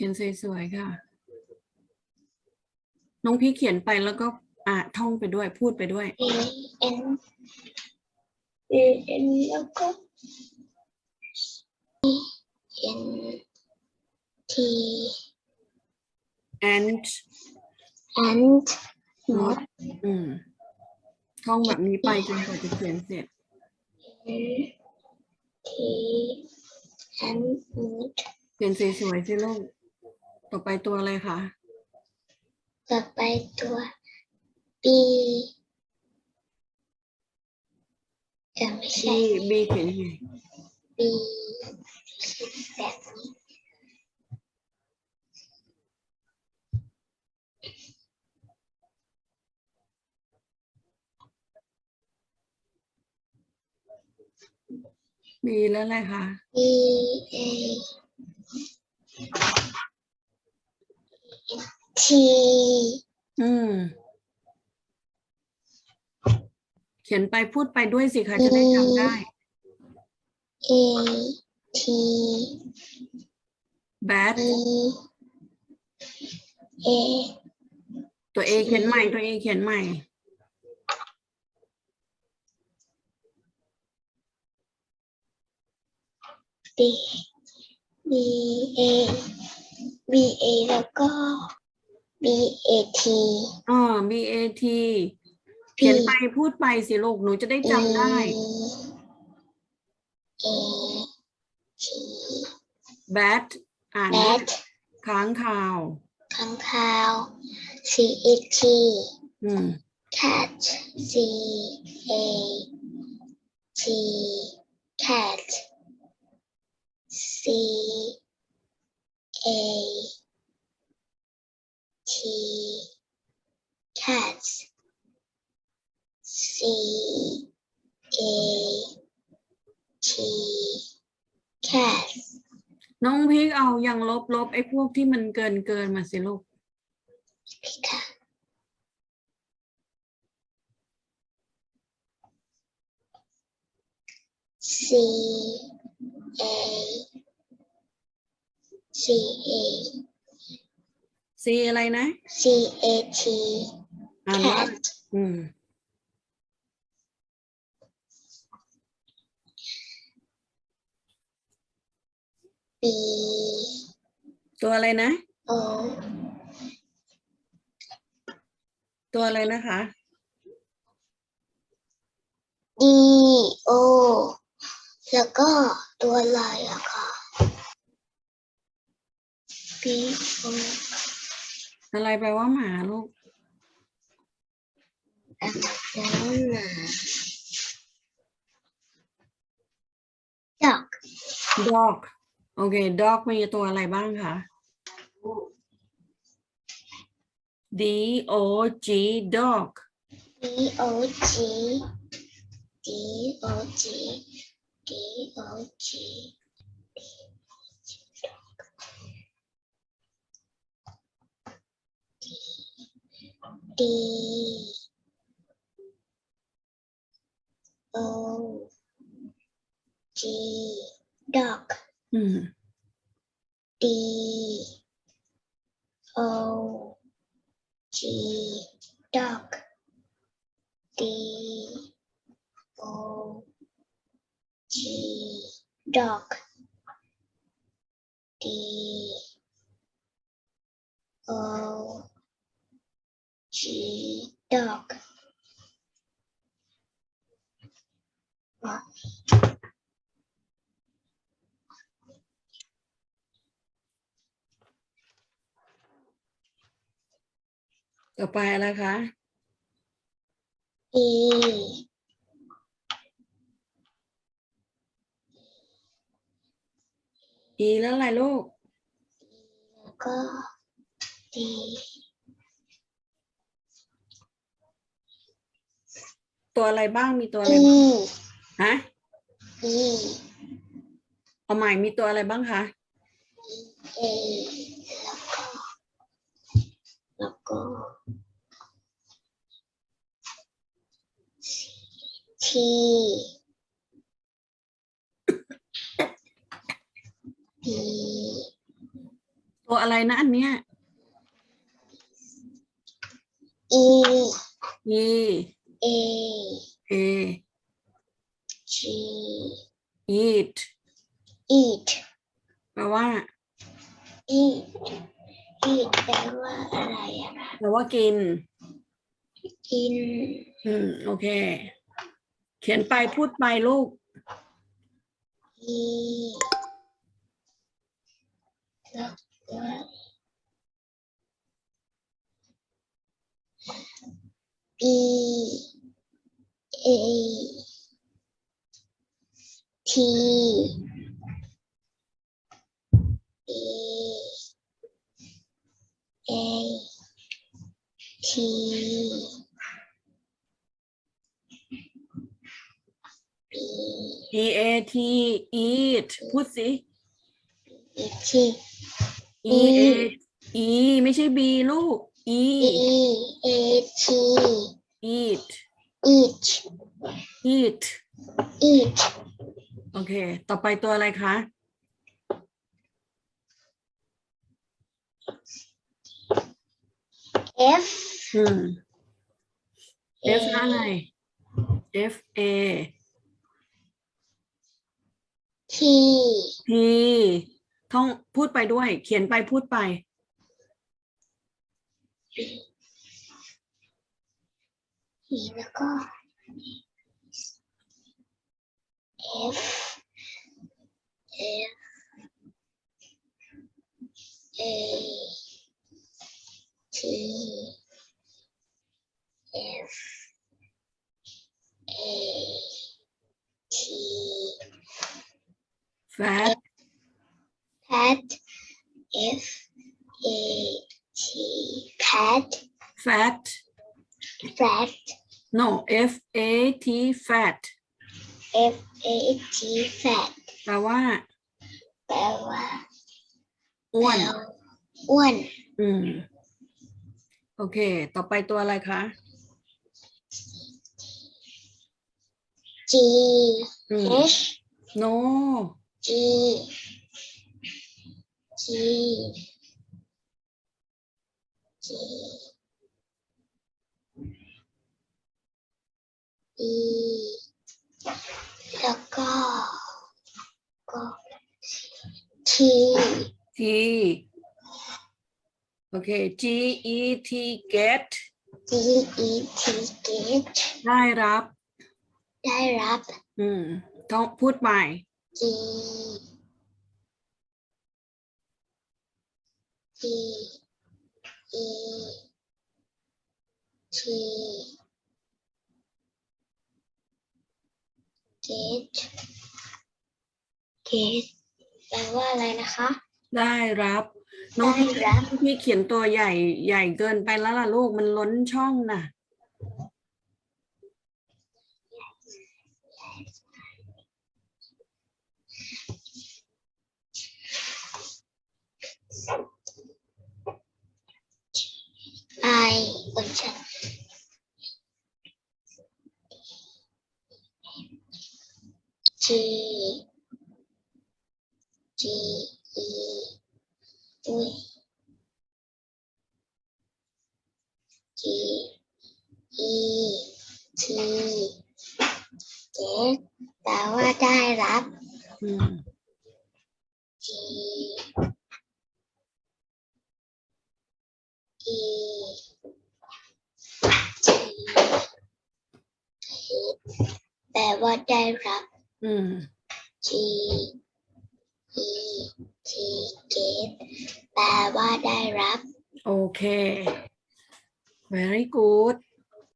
ขียนสวยๆค่ะ น้องพี่เขียนไปแล้วก็อ่าท่องไปด้วยพูดไปด้วย A N A N แล้วก็ E N T and and not อืมท่องแบบนี้ไปจนกว่าจะเขียนเสร็จ N T and not เขียนสวยๆสิลูก ต่อไปตัวอะไรคะ ต่อไปตัว B จะไม่ใช่ B B เขียนยังไง B แบบนี้ B แล้วอะไรคะ B A T อืม เขียนไปพูดไปด้วยสิคะจะได้จำได้ A T bad E A ตัว A เขียนใหม่ตัว A เขียนใหม่ B B A B A แล้วก็ B A T อ๋อ B A T เขียนไปพูดไปสิลูกหนูจะได้จำได้ A T bad อ่าน Bat ค้างคาวข้างคาว C A T อืม cat C A T cat C A T cat C A T cat น้องพีกเอาอย่างลบลบไอ้พวกที่มันเกินเกินมาสิลูกพิค่ะ C A C A C อะไรนะ C A T อ่านว่า cat อืม B ตัวอะไรนะ O ตัวอะไรนะคะ D O แล้วก็ตัวอะไรอะค่ะ B O อะไรแปลว่าหมาลูกแล้วหมา dog dog โอเค dog มีตัวอะไรบ้างคะ D O G dog D O G D O G D O G D O G dog อืม D O G dog D O G dog D O G dog ต่อไปอะไรคะ E E แล้วอะไรลูก แล้วก็ D ตัวอะไรบ้างมีตัวอะไร E บ้างฮะ E เอาใหม่มีตัวอะไรบ้างคะ A แล้วก็ แล้วก็ T D ตัวอะไรนะอันเนี้ย E e A a G eat eat แปลว่า eat eat แปลว่าอะไรอะแปลว่ากิน กิน อืม โอเค เขียนไปพูดไปลูก E แล้วก็ B A T A A T B e a t eat พูดสิ E T e a e ไม่ใช่ b ลูก e E A T eat eat eat eat โอเค ต่อไปตัวอะไรคะ F อืม f อะไร f a T t ท่องพูดไปด้วย เขียนไปพูดไป E แล้วก็ F F A T F A T fat Pat F A T Pat fat Fat no f a t fat F A T Fat แปลว่า แปลว่า อ้วน อ้วน อืม โอเค ต่อไปตัวอะไรคะ G อืม H no G G G E แล้วก็ก็ T t โอเค g e t get G E T get ได้รับ ได้รับ อืม ต้องพูดใหม่ G G E T get get แปลว่าอะไรนะคะ ได้รับ น้องได้รับ พี่เขียนตัวใหญ่ใหญ่เกินไปแล้วล่ะลูกมันล้นช่องน่ะ I บนชั้น G G E อุ้ย G E T get แปลว่าได้รับ อืม ว่าได้รับ อืม G E T get แปลว่าได้รับ โอเค very good